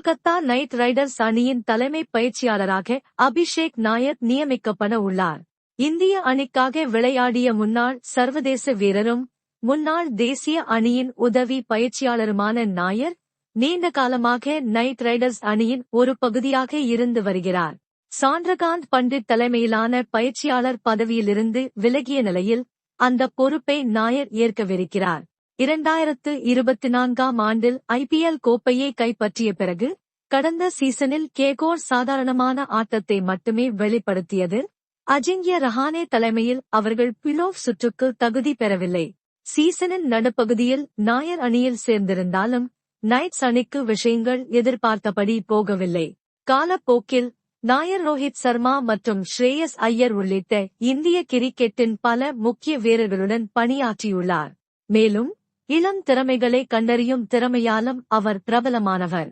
Kolkata night Riders அணியின் தலைமை பயிற்சியாளராக அபிஷேக் நாயர் நியமிக்கப்பட உள்ளார். இந்திய அணிக்காக விளையாடிய முன்னாள் சர்வதேச வீரரும் முன்னாள் தேசிய அணியின் உதவி பயிற்சியாளருமான நாயர் நீண்ட காலமாக நைட் ரைடர்ஸ் அணியின் ஒரு பகுதியாக இருந்து வருகிறார். சாந்திரகாந்த் பண்டிட் தலைமையிலான பயிற்சியாளர் பதவியிலிருந்து விலகிய நிலையில் அந்த பொறுப்பை நாயர் ஏற்கவிருக்கிறார். இரண்டாயிரத்து இருபத்தி நான்காம் ஆண்டில் ஐபிஎல் கோப்பையை கைப்பற்றிய பிறகு கடந்த சீசனில் கேகோர் சாதாரணமான ஆட்டத்தை மட்டுமே வெளிப்படுத்தியது. அஜிங்கிய ரஹானே தலைமையில் அவர்கள் பிலோவ் சுற்றுக்கு தகுதி பெறவில்லை. சீசனின் நடுப்பகுதியில் நாயர் அணியில் சேர்ந்திருந்தாலும் நைட்ஸ் அணிக்கு விஷயங்கள் எதிர்பார்த்தபடி போகவில்லை. காலப்போக்கில் நாயர் ரோஹித் சர்மா மற்றும் ஸ்ரேயஸ் ஐயர் உள்ளிட்ட இந்திய கிரிக்கெட்டின் பல முக்கிய வீரர்களுடன் பணியாற்றியுள்ளார். மேலும் இளம் திறமைகளை கண்டறியும் திறமையாலும் அவர் பிரபலமானவர்.